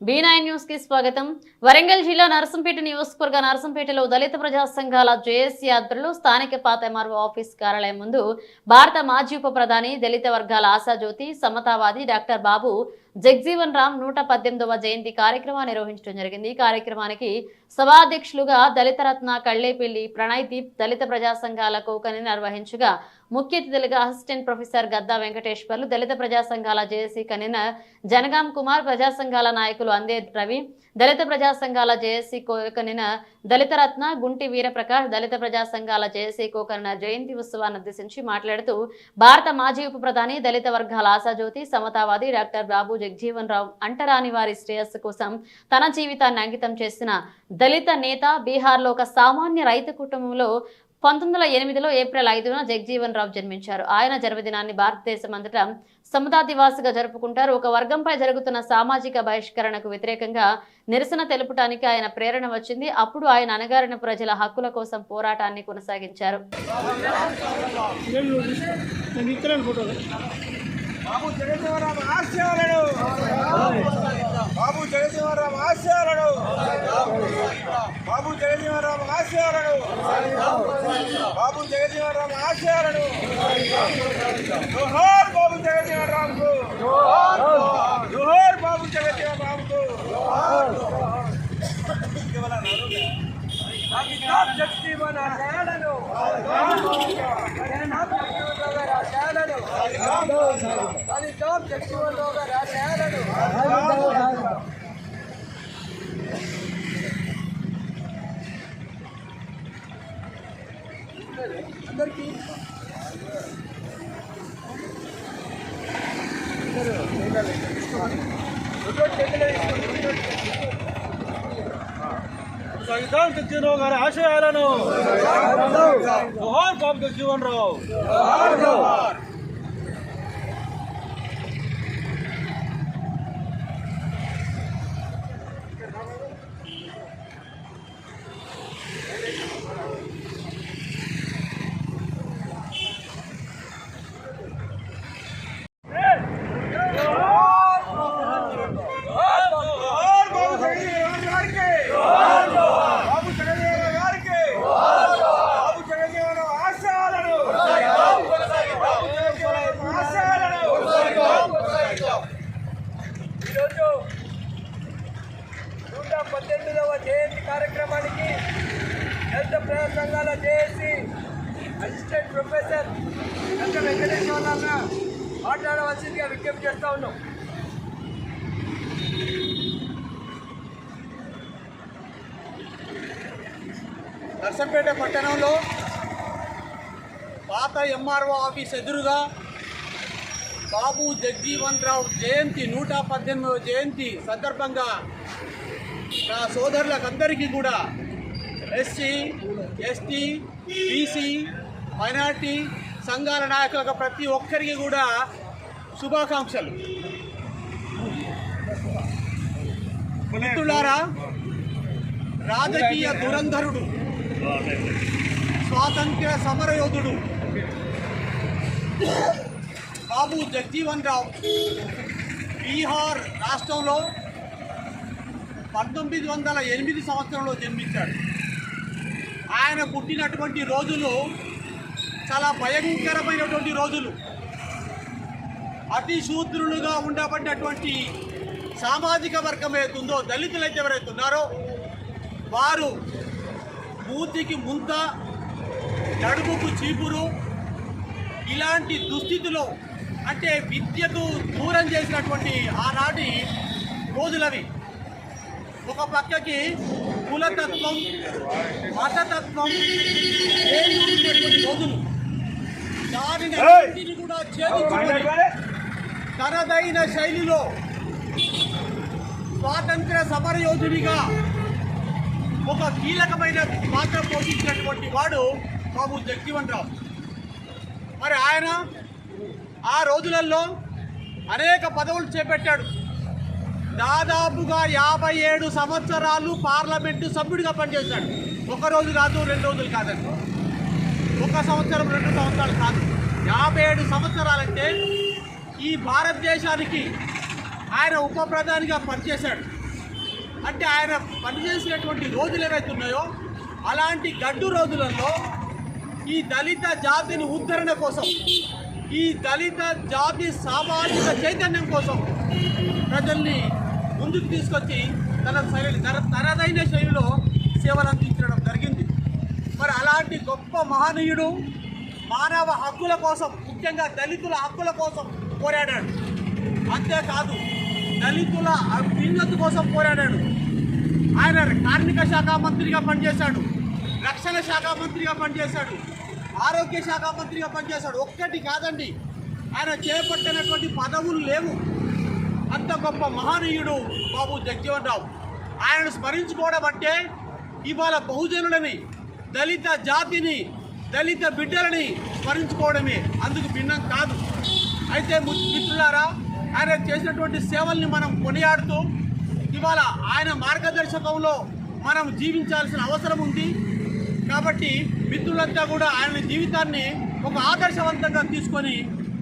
Be న్యూస్కి స్వాగతం. వరంగల్ జిల్లా నరసంపేట నియోజకవర్గ నరసంపేటలో దళిత ప్రజా సంఘాల జేఏసీ ఆధ్వర్యంలో స్థానిక పాత ఎంఆర్ఓ ఆఫీస్ కార్యాలయం ముందు భారత మాజీ ఉప ప్రధాని దళిత వర్గాల ఆశాజ్యోతి సమతావాది డాక్టర్ బాబు జగ్జీవన్ రామ్ నూట పద్దెనిమిదవ జయంతి కార్యక్రమాన్ని నిర్వహించడం జరిగింది. ఈ కార్యక్రమానికి సభాధ్యక్షులుగా దళిత రత్న కళ్ళేపిల్లి ప్రణయ్ దీప్ దళిత ప్రజా సంఘాల కోకని నిర్వహించగా ముఖ్య అతిథులుగా అసిస్టెంట్ ప్రొఫెసర్ గద్దా వెంకటేశ్వర్లు దళిత ప్రజా సంఘాల జేఏసీ కన్వీనర్ జనగాం కుమార్ ప్రజా సంఘాల నాయకులు అందే రవి దళిత ప్రజా సంఘాల జేఏసీ కోకనిన దళిత రత్న గుంటి వీరప్రకాష్ దళిత ప్రజా సంఘాల జేఏసీ కోకనిన జయంతి ఉత్సవాన్ని ఉద్దేశించి మాట్లాడుతూ భారత మాజీ ఉప ప్రధాని దళిత వర్గాల ఆశాజ్యోతి సమతావాది డాక్టర్ బాబు జగజీవన్ రావు అంటరాని వారి శ్రేయస్సు కోసం తన జీవితాన్ని అంకితం చేసిన దళిత నేత బీహార్లో ఒక సామాన్య రైతు కుటుంబంలో పంతొమ్మిది వందల ఎనిమిదిలో ఏప్రిల్ ఐదున జగజీవన్ రావు జన్మించారు. ఆయన జన్మదినాన్ని భారతదేశం అంతటా సమతా దివాస్గా జరుపుకుంటారు. ఒక వర్గంపై జరుగుతున్న సామాజిక బహిష్కరణకు వ్యతిరేకంగా నిరసన తెలుపటానికి ఆయన ప్రేరణ వచ్చింది. అప్పుడు ఆయన అణగారిన ప్రజల హక్కుల కోసం పోరాటాన్ని కొనసాగించారు. బాబు బాబు జగదేవరామ ఆశయాలను బాబు జగదేవరామ ఆశయాలను బాబు జగదేవరామ ఆశయాలను జోహార్ బాబు జగదేవరామకు జోహార్ బాబు జగదేవరామకు జగజీవన ఆశయాలను ఆశయాలను ఫలితం జగజీవన్ గారి ఆశయాలను అందరికీ జగజీవన్ గారి ఆశయాలను. జోహార్ బాబు జగజీవన్ రావు జోహార్ బాబు జగజీవన్ గారికి బాబు జగజీవన్ గారికి బాబు జగజీవన్ ఆశయాలను బాబు జగజీవన్ ఆశయాలను ఈరోజు నూట పద్దెనిమిదవ జయంతి కార్యక్రమానికి దళిత ప్రజా సంఘాల JAC assistant professor doctor Venkateswara మాట్లాడవలసిందిగా విజ్ఞప్తి చేస్తా ఉన్నాం నర్సంపేట పట్టణంలో పాత ఎంఆర్ఓ ఆఫీస్ ఎదురుగా బాబు జగ్జీవన్ రావు జయంతి నూట పద్దెనిమిదవ జయంతి సందర్భంగా నా సోదరులకందరికీ కూడా ఎస్సీ ఎస్టీ బీసీ మైనార్టీ సంఘాల నాయకులకు ప్రతి ఒక్కరికి కూడా శుభాకాంక్షలు. మిత్రులారా రాజకీయ దురంధరుడు స్వాతంత్ర్య సమరయోధుడు బాబు జగజీవన్ రావు బీహార్ రాష్ట్రంలో పంతొమ్మిది వందల ఎనిమిది సంవత్సరంలో జన్మించాడు. ఆయన పుట్టినటువంటి రోజులు చాలా భయంకరమైనటువంటి రోజులు. అతి శూద్రులుగా ఉండబడినటువంటి సామాజిక వర్గం ఏతుందో దళితులైతే ఎవరైతే ఉన్నారో వారు మూతికి ముంత నడుముకు చీపురు ఇలాంటి దుస్థితిలో అంటే విద్యకు దూరం చేసినటువంటి ఆనాటి రోజులవి. ఒక పక్కకి కులతత్వం మతతత్వం రోజులు. దానిని కూడా ఛేదించుకొని తనదైన శైలిలో స్వాతంత్ర సమరయోధునిగా ఒక కీలకమైన పాత్ర పోషించినటువంటి వాడు బాబు జగ్జీవన్ రావు. మరి ఆయన ఆ రోజులలో అనేక పదవులు చేపట్టాడు. దాదాపుగా యాభై ఏడు సంవత్సరాలు పార్లమెంటు సభ్యుడిగా పనిచేశాడు. ఒక రోజు కాదు రెండు రోజులు కాదండి. ఒక సంవత్సరం రెండు సంవత్సరాలు కాదు. యాభై ఏడు సంవత్సరాలంటే ఈ భారతదేశానికి ఆయన ఉప ప్రధానిగా పనిచేశాడు. అంటే ఆయన పనిచేసినటువంటి రోజులు ఏవైతే ఉన్నాయో అలాంటి గడ్డు రోజులలో ఈ దళిత జాతిని ఉద్ధరణ కోసం ఈ దళిత జాతి సామాజిక చైతన్యం కోసం ప్రజల్ని ముందుకు తీసుకొచ్చి తన శైలి తన తనదైన శైలిలో సేవలు అందించడం జరిగింది. మరి అలాంటి గొప్ప మహనీయుడు మానవ హక్కుల కోసం ముఖ్యంగా దళితుల హక్కుల కోసం పోరాడాడు. అంతేకాదు దళితుల అభ్యున్నతి కోసం పోరాడాడు. ఆయన కార్మిక శాఖ మంత్రిగా పనిచేశాడు. రక్షణ శాఖ మంత్రిగా పనిచేశాడు. ఆరోగ్య శాఖ మంత్రిగా పనిచేశాడు. ఒక్కటి కాదండి ఆయన చేపట్టినటువంటి పదవులు లేవు. అంత గొప్ప మహనీయుడు బాబు జగ్జీవన్ రావు ఆయనను స్మరించుకోవడం అంటే ఇవాళ బహుజనులని దళిత జాతిని దళిత బిడ్డలని స్మరించుకోవడమే. అందుకు భిన్నం కాదు. అయితే మిత్రులారా ఆయన చేసినటువంటి సేవల్ని మనం కొనియాడుతూ ఇవాళ ఆయన మార్గదర్శకంలో మనం జీవించాల్సిన అవసరం ఉంది. కాబట్టి మిత్రులంతా కూడా ఆయన జీవితాన్ని ఒక ఆదర్శవంతంగా తీసుకొని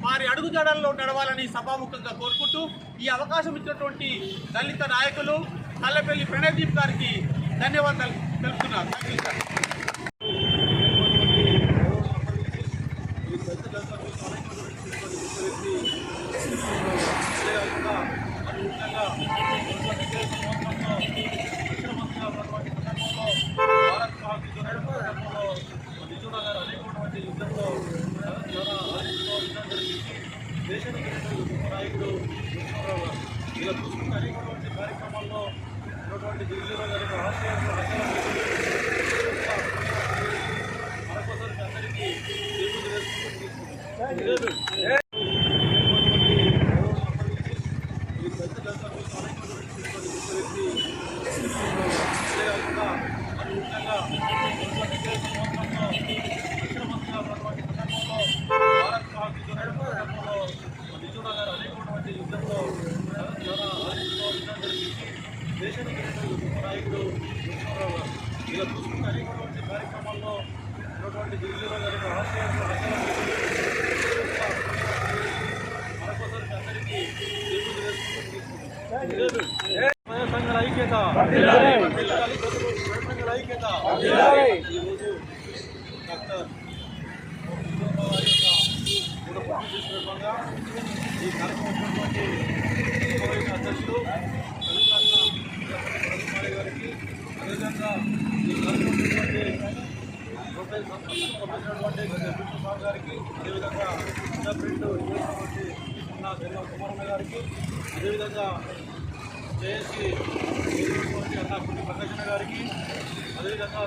వారి అడుగుజాడల్లో నడవాలని సభాముఖంగా కోరుకుంటూ ఈ అవకాశం ఇచ్చినటువంటి దళిత నాయకులు కల్లపల్లి ప్రణయదీప్ గారికి ధన్యవాదాలు తెలుపుతున్నాను థ్యాంక్ యూ సార్ ఇలా చూసుకుంటే అనేకటువంటి కార్యక్రమాల్లో ఉన్నటువంటి దిగులు గారి ఆశయాలు మరొకసారి అందరికీ దేవుడు దేశానికి నాయకుడు ఇలా చూసుకుంటే అనేకటువంటి కార్యక్రమాల్లో ఉన్నటువంటి దిగులు గారి ఆశయాలు మరొకసారి అందరికీ దేవుడు సంఘాల ఐక్యత సంఘాల ఐక్యత ఈరోజు డాక్టర్ సందర్భంగా ఈ కార్యక్రమం ఉన్నటువంటి అధ్యక్షులు రవికాంత గారికి అదేవిధంగా ఈ కార్యక్రమం పంపించినటువంటి గారికి అదేవిధంగా చిన్న ప్రింట్ చేసినటువంటి నా జగన్ గారికి అదేవిధంగా అన్న ప్రకాశన గారికి అదేవిధంగా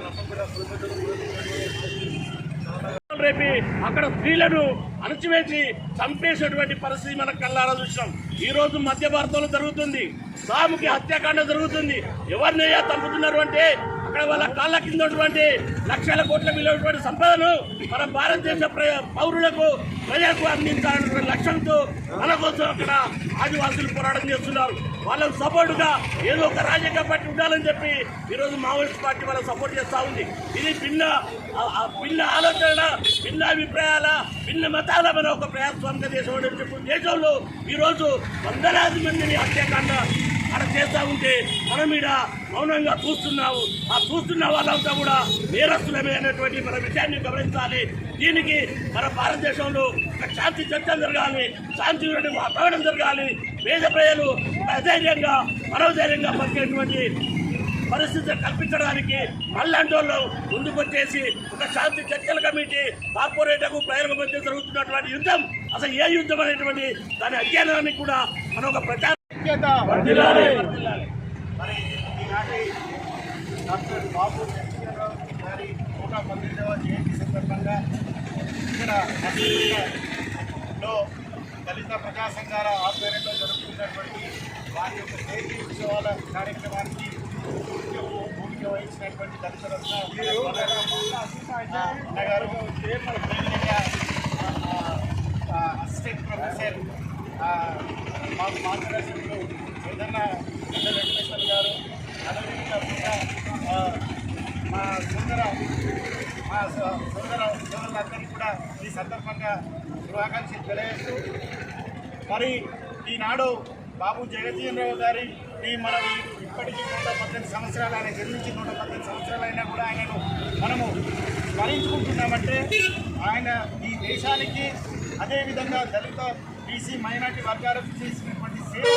రేపి అక్కడ స్త్రీలను అణచివేసి చంపేసేటువంటి పరిస్థితి మనం కళ్ళారా చూసాం ఈ రోజు మధ్య భారతంలో జరుగుతుంది. సాముకి హత్యాకాండ జరుగుతుంది. ఎవరినయ్యా చంపుతున్నారు అంటే అక్కడ వాళ్ళ కాళ్ళ కింద ఉన్నటువంటి లక్షల కోట్ల విలువటువంటి సంపదను మన భారతదేశ పౌరులకు ప్రజలకు అందించాలనే లక్ష్యంతో మన కోసం అక్కడ ఆదివాసులు పోరాటం చేస్తున్నారు. వాళ్ళకు సపోర్టుగా ఏదో ఒక రాజకీయ పార్టీ ఉండాలని చెప్పి ఈరోజు మావోయిస్ట్ పార్టీ వాళ్ళకి సపోర్ట్ చేస్తూ ఉంది. ఇది భిన్న భిన్న ఆలోచన భిన్న అభిప్రాయాల భిన్న మతాల మన ఒక ప్రజాస్వామిక దేశం అని చెప్పి దేశంలో ఈరోజు వందలాది మందిని హత్యాకాండ అక్కడ చేస్తూ ఉంటే మనం మీద మౌనంగా చూస్తున్నాము ఆ చూస్తున్న వాళ్ళంతా కూడా నేరస్తులమే అనేటువంటి మన విషయాన్ని గమనించాలి. దీనికి మన భారతదేశంలో ఒక శాంతి చర్చలు జరగాలి. శాంతి వాతావరణం జరగాలి. పేద ప్రజలు అధైర్యంగా మనోధైర్యంగా బతికేటువంటి పరిస్థితి కల్పించడానికి మళ్ళంటోళ్ళు ముందుకు వచ్చేసి ఒక శాంతి చర్చల కమిటీ కార్పొరేటర్కు ప్రజలకు మధ్య జరుగుతున్నటువంటి యుద్ధం. అసలు ఏ యుద్ధం అనేటువంటి దాని అధ్యయనానికి కూడా మనం ఒక ప్రచారం వర్ధిల్లాలి. మరి ఈనాటి డాక్టర్ బాబు గారి నూట పన్నెండవ జయంతి సందర్భంగా ఇక్కడ దళిత ప్రజా సంఘాల ఆధ్వర్యంలో జరుగుతున్నటువంటి వారి యొక్క జయంతి ఉత్సవాల కార్యక్రమానికి భూమిక వహించినటువంటి దళిత రత్న అన్న గారు అసిస్టెంట్ ప్రొఫెసర్ మాకు మార్గదర్శకులు ఏదన్నా పెద్ద వెంకటేశ్వర గారు అదేవిధంగా మా సుందర మా స- సుందర సోదరులందరికీ కూడా ఈ సందర్భంగా శుభాకాంక్షలు తెలియజేస్తూ మరి ఈనాడు బాబు జగజీవన్ రావు గారి ఈ మన ఇప్పటికీ నూట పద్దెనిమిది సంవత్సరాలు ఆయన జన్మించి నూట పద్దెనిమిది సంవత్సరాలైనా కూడా ఆయనను మనము స్మరించుకుంటున్నామంటే ఆయన ఈ దేశానికి అదేవిధంగా దళిత బీసీ మైనార్టీ వర్గాలకు చేసినటువంటి సేవ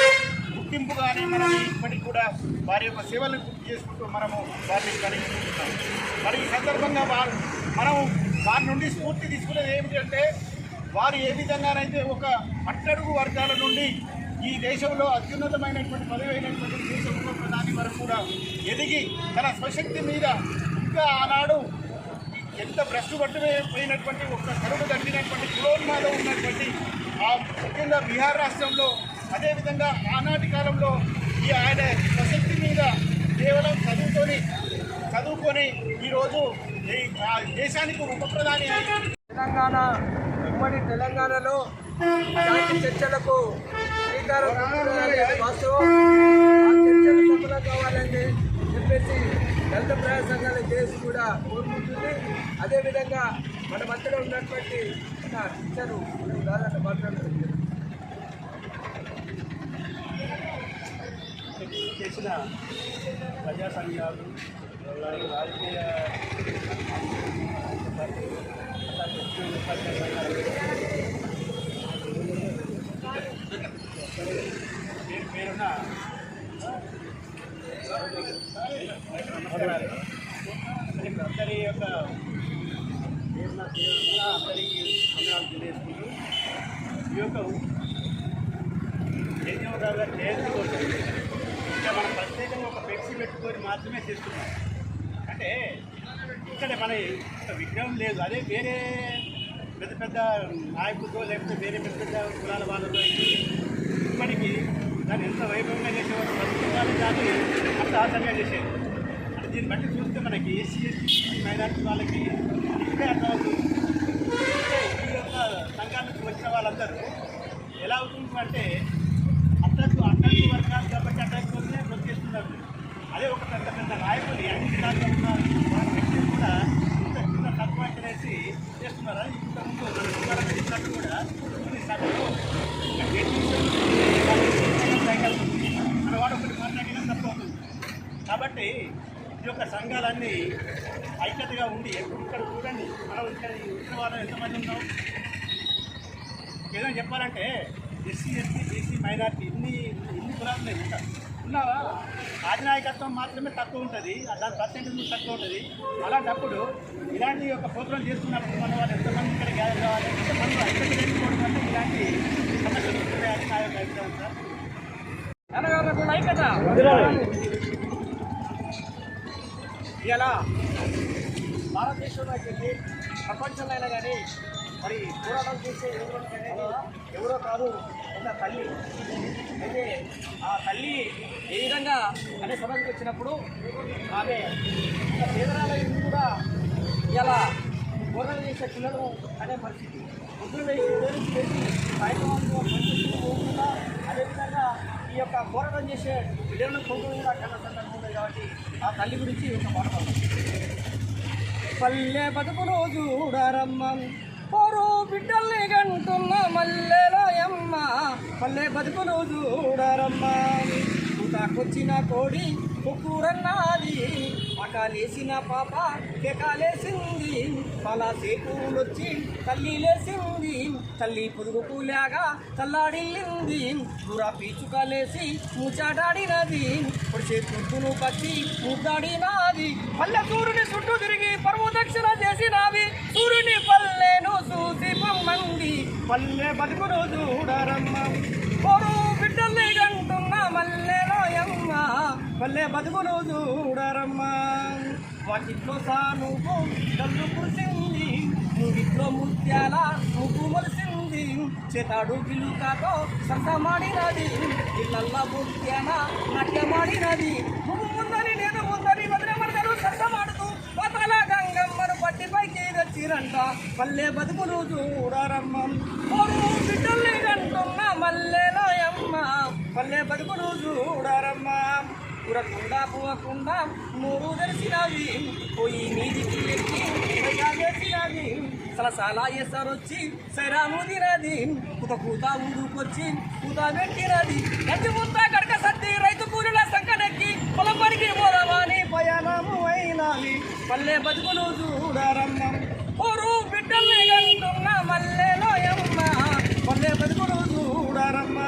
గుర్తింపుగానే మనం ఇప్పటికి కూడా వారి యొక్క సేవలను గుర్తు చేసుకుంటూ మనము వారిని స్మరించుకుంటున్నాం మరి ఈ సందర్భంగా వారు మనం వారి నుండి స్ఫూర్తి తీసుకునేది ఏమిటంటే వారు ఏ విధంగానైతే ఒక అట్టడుగు వర్గాల నుండి ఈ దేశంలో అత్యున్నతమైనటువంటి పదవి అయినటువంటి దేశంలో ప్రధాని వరకు కూడా ఎదిగి తన స్వశక్తి మీద ఇంకా ఆనాడు ఎంత భ్రష్టు పట్టిపోయినటువంటి ఒక కరువు తగ్గినటువంటి కులోన్మాదం ఉన్నటువంటి ముఖ్యంగా బీహార్ రాష్ట్రంలో అదేవిధంగా ఆనాటి కాలంలో ఈ ఆయన ప్రసక్తి మీద కేవలం చదువుకొని చదువుకొని ఈరోజు ఆ దేశానికి ఉప ప్రధాని తెలంగాణ ఉమ్మడి తెలంగాణలో చర్చలకు శ్రీకారం వాస్తవం. ఆ చర్చలు సఫలం కావాలని చెప్పేసి దళిత ప్రజా సంఘాల చేసి కూడా కోరుకుంటుంది. అదేవిధంగా మన మధ్యలో ఉన్నటువంటి మన టీచరు ఉదాహరణ మాట్లాడుతుంది చేసిన ప్రజా సంఘాలు అలాగే రాజకీయ పేరు పేరున అందరి యొక్క పేరున పేరున అందరికీ వందనాలు తెలియజేసుకుంటూ ఈ యొక్క జయదేవరావు గారి జయంతి కోసం ఇంకా మనం ప్రత్యేకంగా ఒక ఫ్లెక్సీ పెట్టుకొని మాత్రమే చేస్తున్నాం. అంటే ఇక్కడ మన ఒక విగ్రహం లేదు. అదే వేరే పెద్ద పెద్ద నాయకులతో లేకపోతే వేరే పెద్ద పెద్ద కులాల వాళ్ళతో ఇప్పటికి ఇప్పటికీ దాన్ని ఎంత వైభవంగా చేసేవారు? ప్రస్తుతాలు దాన్ని అంత ఆసంగా చేసేది. అంటే దీన్ని బట్టి చూస్తే మనకి ఎస్సీ ఎస్టీ మైనార్టీ వాళ్ళకి ఇక్కడే అర్థమవుతుంది. అంటే ఈ యొక్క సంఘాలకు వచ్చిన వాళ్ళందరూ ఎలా అవుతుంది అంటే అట్టకు అట్టకు వర్గాలు కాబట్టి అట్టకునే బ్రతికేస్తున్నారు అదే ఒక పెద్ద పెద్ద నాయకులు అన్ని జిల్లాల్లో ఉన్న వాళ్ళ వ్యక్తులు కూడా ఇంత చిన్న తక్కువ చేసి చేస్తున్నారా ఇంతకుముందు మన జిల్లాలో పెట్టినట్టు కూడా కొన్ని సభలో మన వాడు ఒకటి మాట్లాడినా తప్పు అవుతుంది కాబట్టి ఈ యొక్క సంఘాలన్నీ ఐక్యతగా ఉండి ఇక్కడ చూడండి మనం ఇక్కడ ఈ వచ్చిన వాళ్ళు ఎంతమంది ఉన్నాం? ఏదైనా చెప్పాలంటే ఎస్సీ ఎస్టీ బీసీ మైనార్టీ ఇన్ని ఇన్ని కులాలు ఉన్నాయి ఇంకా. ఉన్నావా? అధినాయకత్వం మాత్రమే తక్కువ ఉంటుంది దాని పర్సెంటేజ్ తక్కువ ఉంటుంది. అలాంటప్పుడు ఇలాంటి యొక్క ప్రోగ్రాం చేస్తున్నప్పుడు మన వాళ్ళు ఎంతమంది ఇక్కడ గ్యాదర్ కావాలి ఎంతమంది ఐక్యత లేకపోవడం వల్ల ఇలాంటి సమస్యలు వస్తున్నాయని నా యొక్క అభిప్రాయం సార్. ఇలా భారతదేశంలో అయితే ప్రపంచంలో అయినా కానీ మరి పోరాటం చేసే ఎవరు ఎవరో కాదు ఒక తల్లి. అయితే ఆ తల్లి ఏ విధంగా అనే సభకు వచ్చినప్పుడు ఆమె ఒక పేదరాలయం కూడా ఇలా పోరాటం చేసే పిల్లలు అనే పరిస్థితి. ముద్దులు వేసి పేరు చేసి కార్యక్రమంలో పోకుండా అదేవిధంగా ఈ యొక్క పోరాటం చేసే పిల్లలను కొడుకులు కూడా కన్న సందర్భం ఉంది కాబట్టి ఆ తల్లి గురించి ఒక మాట పల్లె బతుకులో చూడరమ్మ. పోరు బిడ్డల్ని గంటున్న మల్లెలయమ్మ మల్లె బతుకులు చూడరమ్మ. కూతాకొచ్చిన కోడి కుక్కూరన్నది. పకాలేసిన పాప కేకాలేసింది పలాసేపులొచ్చి తల్లి లేసింది. తల్లి పొదుగు పూలాగా తల్లాడిల్లింది. దూర పీచుకలేసి ముచ్చాడాడినది పొడిచే పొద్దును పచ్చి ముద్దాడినాది పల్లె సూర్యుని చుట్టూ తిరిగి పరువు దక్షిణ చేసినవి. సూర్యుని పల్లెను చూసి బొమ్మంది పల్లె బతుకును చూడరమ్మ. పొరు బిడ్డల్ని గంటున్న మల్లెలోయమ్మ పల్లె బతుకును చూడరమ్మా. వాటిట్లో సానుకు కళ్ళు కురిసింది మూడిట్లో ముత్యాల ముగ్గు మొలిసింది. చేతాడు గిలుకాతో సంతమాడినది ఇళ్ళల్ల ముత్యాల నాట్యమాడినది. ముగ్గు ముందని నేను ముందని వదిలేమడతారు సంతమాడుతూ పతల గంగమ్మను పట్టి పైకి తెచ్చిరంట. పల్లె బతుకులు చూడరమ్మ. బిడ్డల్ని కంటున్న మల్లెలోయమ్మ పల్లె బతుకులు చూడరమ్మ. ఉరకుండా పోకుండా మూడు తెలిసినవి పోయి నీదికి ఎక్కి చేసినవి సలసాలా చేస్తారు వచ్చి సైరాము తినది కుత కూత ఊరుకొచ్చి కూత పెట్టినది ఎత్తి ముద్ద కడక సత్తి రైతు కూలీల సంకనెక్కి పొలం పనికి పోదామని ప్రయాణము అయినవి పల్లె బతుకులు చూడరమ్మ. ఊరు బిడ్డల్ని కంటున్న మల్లెలో ఎమ్మ పల్లె బతుకులు చూడరమ్మ.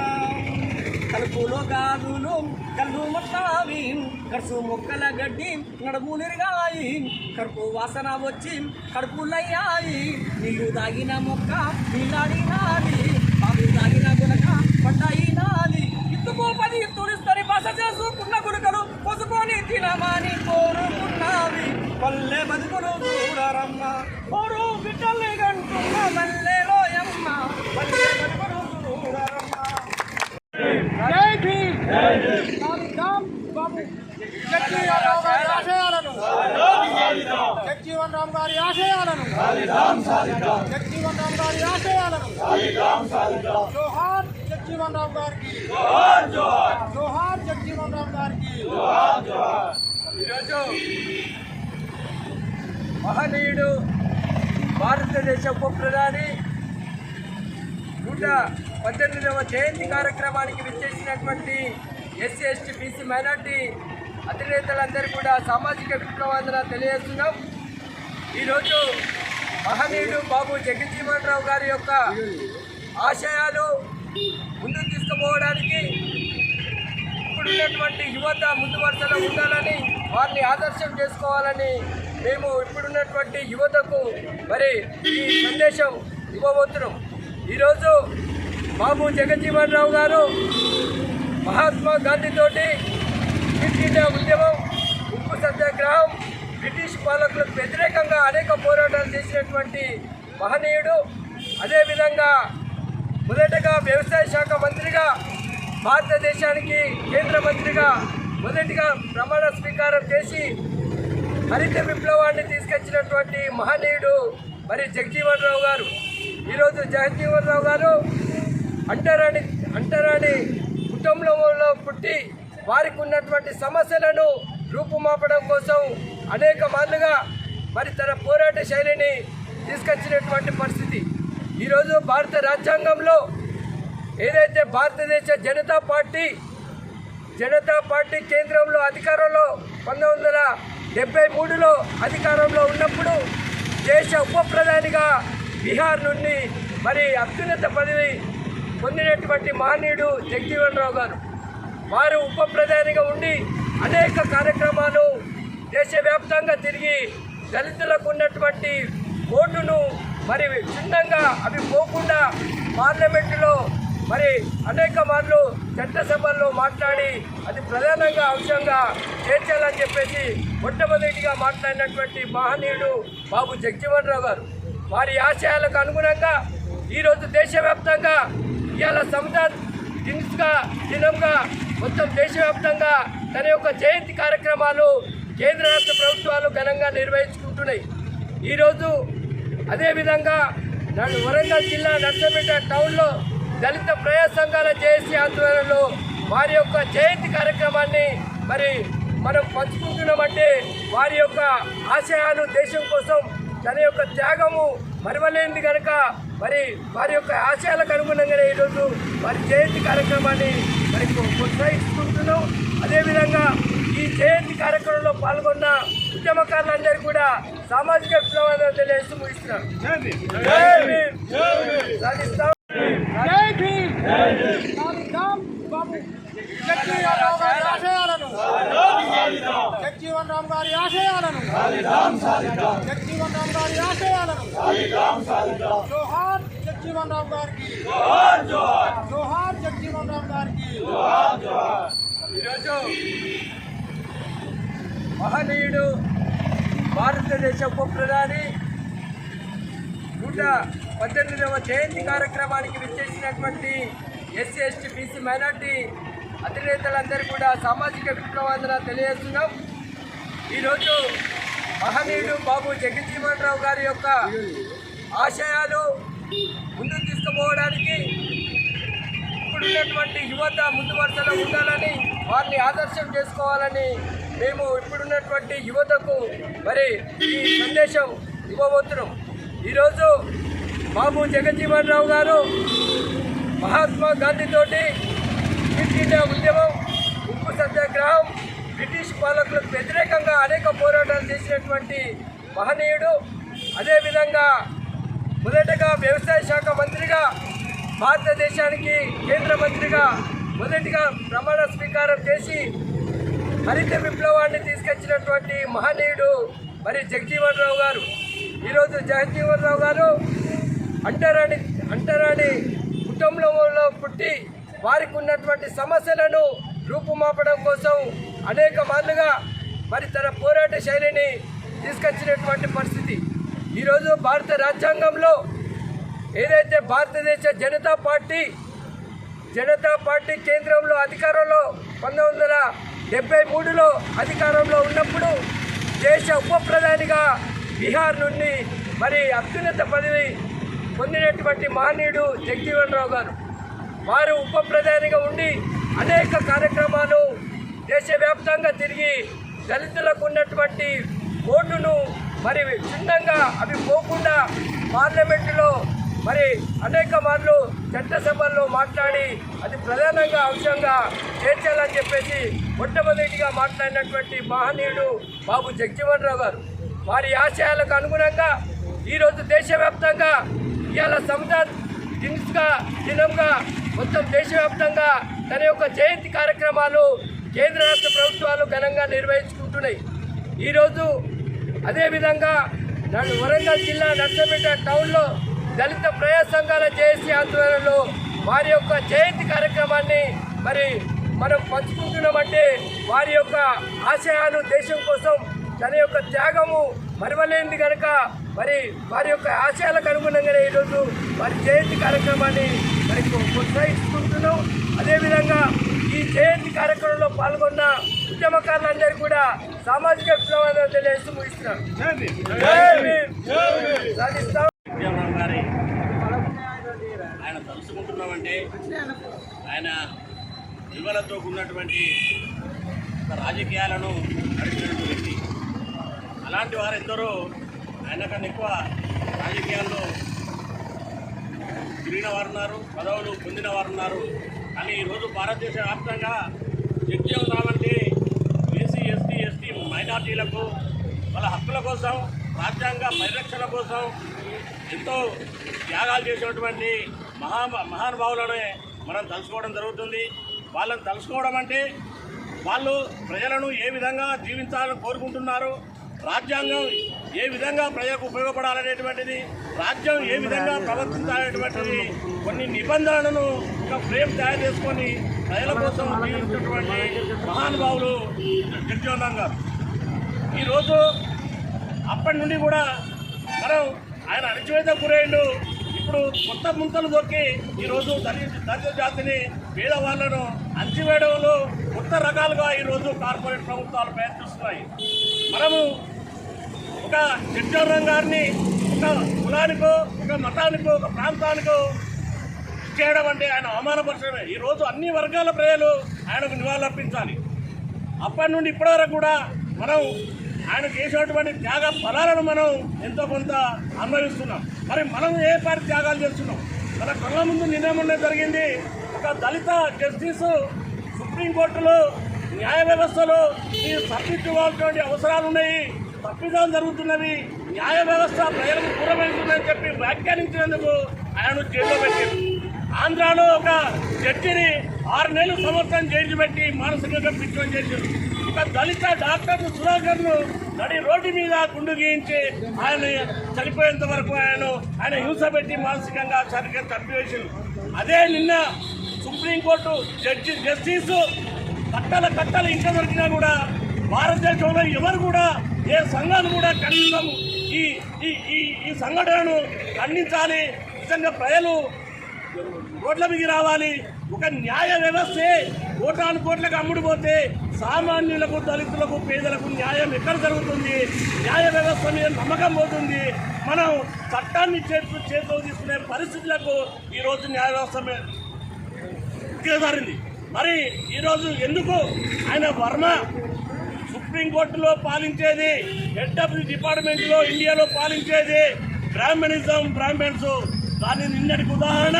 కలుపులో గాజులు కళ్ళు మొత్తావి. కడుసు మొక్కల గడ్డి నడుము నిరగాయి. కడుపు వాసన వచ్చి కడుపులయ్యాయి. నీళ్ళు తాగిన మొక్క నీళ్ళాడినాది పాలు తాగిన గునక పండాయినాది ఇత్తుకో పది తుడిస్తని బస చేసుకున్న గుడుకలు పొసుకొని తినమని కోరుకున్నావి. పల్లె బతుకులు చూడరమ్మ. ఓరు బిడ్డల్ని గంటు మల్లెలోయమ్మ పల్లె బతుకులు చూడరమ్మ జై భీమ్ సాధిద్దాం బాబు జగ్జీవన్ రామ్ గారి ఆశయాలను జగ్జీవన్ రామ్ గారి ఆశయాలను జగ్జీవన్ రామ్ గారి ఆశయాలను జోహార్ జగ్జీవన్ రామ్ గారికి జోహార్ జగ్జీవన్ రామ్ గారికి ఈరోజు మహనీయుడు భారతదేశ ఉప ప్రధాని. నూట పద్దెనిమిదవ జయంతి కార్యక్రమానికి విచ్చేసినటువంటి ఎస్సీ ఎస్టీ బీసీ మైనార్టీ అధినేతలందరూ కూడా సామాజిక విప్లవాదన తెలియజేస్తున్నాం. ఈరోజు మహనీయుడు బాబు జగజ్జీవన్ రావు గారి యొక్క ఆశయాలు ముందుకు తీసుకుపోవడానికి ఇప్పుడున్నటువంటి యువత ముందు వరుసలో ఉండాలని వారిని ఆదర్శం చేసుకోవాలని మేము ఇప్పుడున్నటువంటి యువతకు మరి ఈ సందేశం ఇవ్వబోతున్నాం. ఈరోజు బాబు జగజ్జీవన్ రావు గారు మహాత్మా గాంధీతోటి ఉద్యమం ఉప్పు సత్యాగ్రహం బ్రిటిష్ పాలకులకు వ్యతిరేకంగా అనేక పోరాటాలు చేసినటువంటి మహనీయుడు అదేవిధంగా మొదటగా వ్యవసాయ శాఖ మంత్రిగా భారతదేశానికి కేంద్ర మంత్రిగా మొదటిగా ప్రమాణ స్వీకారం చేసి హరిత విప్లవాన్ని తీసుకొచ్చినటువంటి మహనీయుడు మరి జగజీవన్ రావు గారు. ఈరోజు జగజీవన్ రావు గారు అంటరాని అంటరాని కుటుంబంలో పుట్టి వారికి ఉన్నటువంటి సమస్యలను రూపుమాపడం కోసం అనేక మార్లుగా మరి తన పోరాట శైలిని తీసుకొచ్చినటువంటి పరిస్థితి. ఈరోజు భారత రాజ్యాంగంలో ఏదైతే భారతదేశ జనతా పార్టీ జనతా పార్టీ కేంద్రంలో అధికారంలో పంతొమ్మిది వందల డెబ్బై మూడులో అధికారంలో ఉన్నప్పుడు దేశ ఉప ప్రధానిగా బీహార్ నుండి మరి అత్యున్నత పదవి పొందినటువంటి మహనీయుడు జగజీవన్ రావు గారు. వారు ఉప ప్రధానిగా ఉండి అనేక కార్యక్రమాలు దేశవ్యాప్తంగా తిరిగి దళితులకు ఉన్నటువంటి ఓటును మరి చిన్నంగా అవి పోకుండా పార్లమెంటులో మరి అనేక మార్లు చట్టసభల్లో మాట్లాడి అది ప్రధానంగా అంశంగా చేర్చాలని చెప్పేసి మొట్టమొదటిగా మాట్లాడినటువంటి మహనీయుడు బాబు జగజీవన్ రావు గారు. వారి ఆశయాలకు అనుగుణంగా ఈరోజు దేశవ్యాప్తంగా ఇవాళ సముద్ర దినుసుగా దినంగా మొత్తం దేశవ్యాప్తంగా తన యొక్క జయంతి కార్యక్రమాలు కేంద్ర రాష్ట్ర ప్రభుత్వాలు ఘనంగా నిర్వహించుకుంటున్నాయి. ఈరోజు అదేవిధంగా నన్ను వరంగల్ జిల్లా నర్సంపేట టౌన్లో దళిత ప్రజా సంఘాల జేఏసీ ఆధ్వర్యంలో వారి యొక్క జయంతి కార్యక్రమాన్ని మరి మనం పంచుకుంటున్నామంటే వారి యొక్క ఆశయాలు దేశం కోసం తన యొక్క త్యాగము మరవలేనిది కనుక మరి వారి యొక్క ఆశయాలకు అనుగుణంగానే ఈరోజు వారి జయంతి కార్యక్రమాన్ని మరి కొ- కొనసాగిస్తుంటున్నాం అదేవిధంగా ఈ జయంతి కార్యక్రమంలో పాల్గొన్న ఉద్యమకారులందరూ కూడా సామాజిక విప్లవాన్ని తెలియజేస్తూ ముగిస్తున్నారు. జై భీమ్. సాధిస్తాం. జై భీమ్! సాధిద్దాం బాబు. జగ్జీవన్ రామ్ గారి ఆశయాలను. జగ్జీవన్ రామ్ గారి ఆశయాలను. జగ్జీవన్ రామ్ గారి ఆశయాలను జోహార్ జగ్జీవన్ రామ్ గారికి. జోహార్ జగ్జీవన్ రామ్ గారికి ఈరోజు మహనీయుడు భారతదేశ ప్రధాని నూట పద్దెనిమిదవ జయంతి కార్యక్రమానికి విచ్చేసినటువంటి ఎస్సీ ఎస్టీ బీసీ మైనార్టీ అధినేతలందరూ కూడా సామాజిక విప్లవాదన తెలియజేస్తున్నాం. ఈరోజు మహనీయుడు బాబు జగజ్జీవన్ రావు గారి యొక్క ఆశయాలు ముందుకు తీసుకుపోవడానికి ఇప్పుడున్నటువంటి యువత ముందు వరుసలో ఉండాలని వారిని ఆదర్శం చేసుకోవాలని మేము ఇప్పుడున్నటువంటి యువతకు మరి ఈ సందేశం ఇవ్వబోతున్నాం. ఈరోజు బాబు జగజ్జీవన్ రావు గారు మహాత్మా గాంధీతోటి క్విట్ ఇండియా ఉద్యమం ఉప్పు సత్యాగ్రహం బ్రిటిష్ పాలకులకు వ్యతిరేకంగా అనేక పోరాటాలు చేసినటువంటి మహనీయుడు అదేవిధంగా మొదటగా వ్యవసాయ శాఖ మంత్రిగా భారతదేశానికి కేంద్ర మంత్రిగా మొదటిగా ప్రమాణ స్వీకారం చేసి హరిత విప్లవాన్ని తీసుకొచ్చినటువంటి మహనీయుడు మరి జగజీవన్ రావు గారు. ఈరోజు జగజీవన్ రావు గారు అంటరాని అంటరాని కుటుంబంలో పుట్టి వారికి ఉన్నటువంటి సమస్యలను రూపుమాపడం కోసం అనేక మార్లుగా మరి తన పోరాట శైలిని తీసుకొచ్చినటువంటి పరిస్థితి. ఈరోజు భారత రాజ్యాంగంలో ఏదైతే భారతదేశ జనతా పార్టీ జనతా పార్టీ కేంద్రంలో అధికారంలో పంతొమ్మిది వందల డెబ్బై మూడులో అధికారంలో ఉన్నప్పుడు దేశ ఉప ప్రధానిగా బీహార్ నుండి మరి అత్యున్నత పదవి పొందినటువంటి మహనీయుడు జగజీవన్ రావు గారు. వారు ఉప ప్రధానిగా ఉండి అనేక కార్యక్రమాలు దేశవ్యాప్తంగా తిరిగి దళితులకు ఉన్నటువంటి ఓటును మరి క్షుణ్ణంగా అవి పోకుండా పార్లమెంటులో మరి అనేక మార్లు చట్టసభల్లో మాట్లాడి అది ప్రధానంగా అంశంగా చేర్చాలని చెప్పేసి మొట్టమొదటిగా మాట్లాడినటువంటి మహనీయుడు బాబు జగజీవన్ రావు గారు. వారి ఆశయాలకు అనుగుణంగా ఈరోజు దేశవ్యాప్తంగా ఇవాళ సముద్ర దినుసుగా దినంగా మొత్తం దేశవ్యాప్తంగా తన యొక్క జయంతి కార్యక్రమాలు కేంద్ర రాష్ట్ర ప్రభుత్వాలు ఘనంగా నిర్వహించుకుంటున్నాయి. ఈరోజు అదేవిధంగా వరంగల్ జిల్లా నర్సంపేట టౌన్లో దళిత ప్రజా సంఘాల జేఏసీ ఆధ్వర్యంలో వారి యొక్క జయంతి కార్యక్రమాన్ని మరి మనం పంచుకుంటున్నామంటే వారి యొక్క ఆశయాలు దేశం కోసం తన యొక్క త్యాగము మరవలేనిది కనుక మరి వారి యొక్క ఆశయాలకు అనుగుణంగానే ఈరోజు వారి జయంతి కార్యక్రమాన్ని మరి కొనసాగిస్తుంటున్నాం అదేవిధంగా ఈ జయంతి కార్యక్రమంలో పాల్గొన్న ఉద్యమకారులందరూ కూడా సామాజిక విప్లవాన్ని తెలియజేస్తూ ముగిస్తున్నారు తలుసుకుంటున్నామంటే ఆయన విలువలతో ఉన్నటువంటి రాజకీయాలను నడిపినటువంటి వ్యక్తి. అలాంటి వారెందరూ ఆయన కన్నా ఎక్కువ రాజకీయాల్లో తిరిగిన వారు ఉన్నారు పదవులు పొందిన వారు ఉన్నారు కానీ ఈరోజు భారతదేశ వ్యాప్తంగా జగ్జీవన్ రావంటే అంటే బీసీ ఎస్టీ ఎస్టీ మైనార్టీలకు వాళ్ళ హక్కుల కోసం రాజ్యాంగ పరిరక్షణ కోసం ఎంతో త్యాగాలు చేసినటువంటి మహా మహానుభావులనే మనం తలుసుకోవడం జరుగుతుంది. వాళ్ళని తలుసుకోవడం అంటే వాళ్ళు ప్రజలను ఏ విధంగా జీవించాలని కోరుకుంటున్నారు రాజ్యాంగం ఏ విధంగా ప్రజలకు ఉపయోగపడాలనేటువంటిది రాజ్యం ఏ విధంగా ప్రవర్తించాలనేటువంటిది కొన్ని నిబంధనలను ఒక ఫ్రేమ్ తయారు చేసుకొని ప్రజల కోసం జీవించినటువంటి మహానుభావులు జగ్జీవన్ గారు. ఈరోజు అప్పటి నుండి కూడా మనం ఆయన అణచివేత గురైండు ఇప్పుడు కొత్త ముంతలు దొక్కి ఈరోజు దళిత దళిత జాతిని పేదవాళ్ళను అణచివేయడంలో కొత్త రకాలుగా ఈరోజు కార్పొరేట్ ప్రభుత్వాలు ప్రయత్నిస్తున్నాయి. మనము ఒక జగ్జవరం గారిని ఒక కులానికో ఒక మతానికో ఒక ప్రాంతానికో చేయడం అంటే ఆయన అవమానపరచడమే. ఈరోజు అన్ని వర్గాల ప్రజలు ఆయనకు నివాళులర్పించాలి. అప్పటి నుండి ఇప్పటి వరకు కూడా మనం ఆయన చేసినటువంటి త్యాగ ఫలాలను మనం ఎంతో కొంత అనుభవిస్తున్నాం మరి మనం ఏ పాటి త్యాగాలు చేస్తున్నాం? మన కళ్ళ ముందు నిర్ణయం జరిగింది. ఒక దళిత జస్టిస్ సుప్రీంకోర్టులో న్యాయ వ్యవస్థలో ఈ తప్పించుకోవాల్సినటువంటి అవసరాలు ఉన్నాయి. తప్పిదాలు జరుగుతున్నవి. న్యాయ వ్యవస్థ ప్రజలకు దూరమవుతుందని చెప్పి వ్యాఖ్యానించినందుకు ఆయన జైల్లో పెట్టారు. ఆంధ్రాలో ఒక జడ్జిని ఆరు నెలలు సంవత్సరం జైలు పెట్టి మానసికంగా పిచ్చం చేశారు. ఒక దళిత డాక్టర్ సుధాకర్ను నడి రోడ్డు మీద గుండు గీయించి ఆయన చనిపోయేంత వరకు ఆయన ఆయన హింస పెట్టి మానసికంగా సరిగ్గా చంపివేశారు అదే నిన్న సుప్రీంకోర్టు జడ్జి జస్టిస్ కట్టల కట్టలు ఇంకా దొరికినా కూడా భారతదేశంలో ఎవరు కూడా ఏ సంఘాలు కూడా కనీసం ఈ ఈ ఈ ఈ సంఘటనను ఖండించాలి. నిజంగా ప్రజలు రోడ్ల మీద రావాలి. ఒక న్యాయ వ్యవస్థే. కోటాను కోట్లకు అమ్ముడుపోతే సామాన్యులకు దళితులకు పేదలకు న్యాయం ఎక్కడ జరుగుతుంది? న్యాయ వ్యవస్థ మీద నమ్మకం పోతుంది. మనం చట్టాన్ని చేతు చేతిలో తీసుకునే పరిస్థితులకు ఈరోజు న్యాయ వ్యవస్థ మీద దిగజారింది మరి ఈరోజు ఎందుకు ఆయన వర్మ సుప్రీంకోర్టులో పాలించేది? హెడ్ ఆఫ్ ది డిపార్ట్మెంట్లో ఇండియాలో పాలించేది? బ్రాహ్మణిజం బ్రాహ్మణ్స్ దాని నిన్నటికి ఉదాహరణ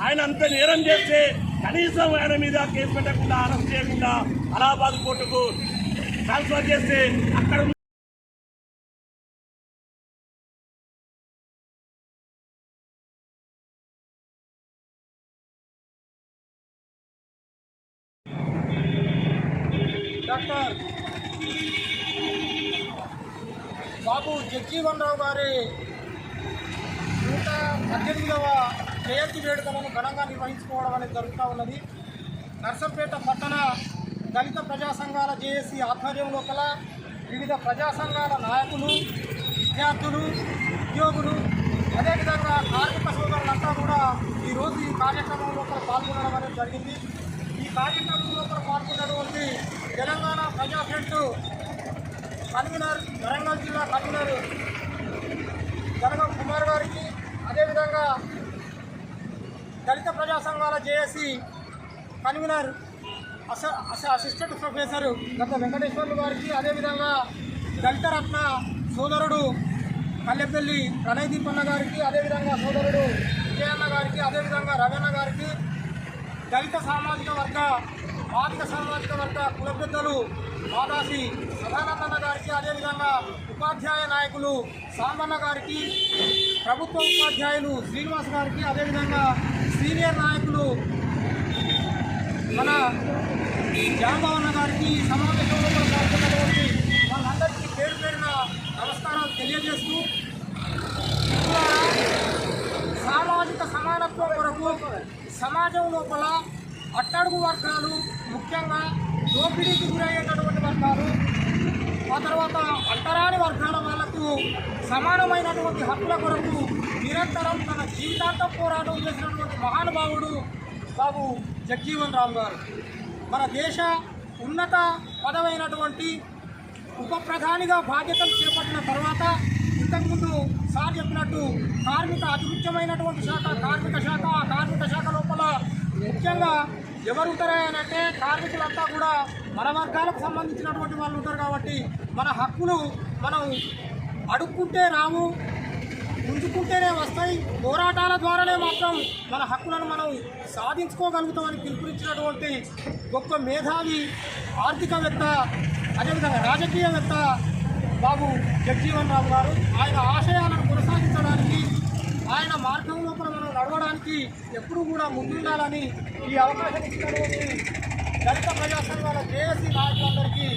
ఆయన అంత నేరం చేస్తే కనీసం ఆయన మీద కేసు పెట్టకుండా అరెస్ట్ చేయకుండా అలహాబాద్ కోర్టుకు ట్రాన్స్ఫర్ చేస్తే అక్కడ డాక్టర్. బాబు జగ్జీవన్ రావు గారి నూట పద్దెనిమిదవ జయంతి వేడుకలను ఘనంగా నిర్వహించుకోవడం అనేది జరుగుతూ ఉన్నది. నర్సంపేట పట్టణ దళిత ప్రజా సంఘాల జేఏసీ ఆధ్వర్యం లోపల వివిధ ప్రజా సంఘాల నాయకులు విద్యార్థులు ఉద్యోగులు అదేవిధంగా కార్మిక సోదరులంతా కూడా ఈరోజు ఈ కార్యక్రమం లోపల పాల్గొనడం అనేది జరిగింది. ఈ కార్యక్రమం లోపల పాల్గొన్నటువంటి తెలంగాణ ప్రజా ఫ్రంట్ కన్వీనర్ వరంగల్ జిల్లా కన్వీనర్ జనగం కుమార్ గారికి అదేవిధంగా దళిత ప్రజా సంఘాల జేఏసీ కన్వీనర్ అస అసిస్టెంట్ ప్రొఫెసర్ గత వెంకటేశ్వర్లు గారికి అదేవిధంగా దళిత రత్న సోదరుడు కల్లెపల్లి ప్రణయ్ దీపన్న గారికి అదేవిధంగా సోదరుడు విజయన్న గారికి అదేవిధంగా రవణ గారికి దళిత సామాజిక వర్గ బాధిత సామాజిక వర్గ కుల పెద్దలు మాదాసి సదానందన్న గారికి అదేవిధంగా ఉపాధ్యాయ నాయకులు సాంబన్న గారికి ప్రభుత్వ ఉపాధ్యాయులు శ్రీనివాస్ గారికి అదేవిధంగా సీనియర్ నాయకులు మన జాంబవన్న గారికి ఈ సమావేశంలో పాల్గొన్నటువంటి వాళ్ళందరికీ పేరు పేరున నమస్కారాలు తెలియజేస్తూ సామాజిక సమానత్వం కొరకు సమాజం లోపల అట్టడుగు వర్గాలు ముఖ్యంగా దోపిడీకి గురయ్యేటటువంటి వర్గాలు ఆ తర్వాత అంటరాని వర్గాల వాళ్ళకు సమానమైనటువంటి హక్కుల కొరకు నిరంతరం తన జీవితాంతం పోరాటం చేసినటువంటి మహానుభావుడు బాబు జగ్జీవన్ రామ్ గారు. మన దేశ ఉన్నత పదవైనటువంటి ఉప ప్రధానిగా బాధ్యతలు చేపట్టిన తర్వాత ఇంతకుముందు సార్ చెప్పినట్టు కార్మిక అతిముఖ్యమైనటువంటి శాఖ కార్మిక శాఖ ఆ కార్మిక శాఖ లోపల ముఖ్యంగా ఎవరు ఉంటారనంటే కార్మికులంతా కూడా మన వర్గాలకు సంబంధించినటువంటి వాళ్ళు ఉంటారు కాబట్టి మన హక్కులు మనం అడుక్కుంటే రాము గుంజుకుంటేనే వస్తాయి. పోరాటాల ద్వారానే మాత్రం మన హక్కులను మనం సాధించుకోగలుగుతామని పిలుపునిచ్చినటువంటి గొప్ప మేధావి ఆర్థికవేత్త అదేవిధంగా రాజకీయవేత్త బాబు జగ్జీవన్ రావు గారు. ఆయన ఆశయాలను కొనసాగించడానికి ఆయన మార్గం లోపల మనం నడవడానికి ఎప్పుడూ కూడా ముందుండాలని ఈ అవకాశం ఇచ్చినటువంటి దళిత ప్రజాసంఘాల జేఏసీ నాయకులందరికీ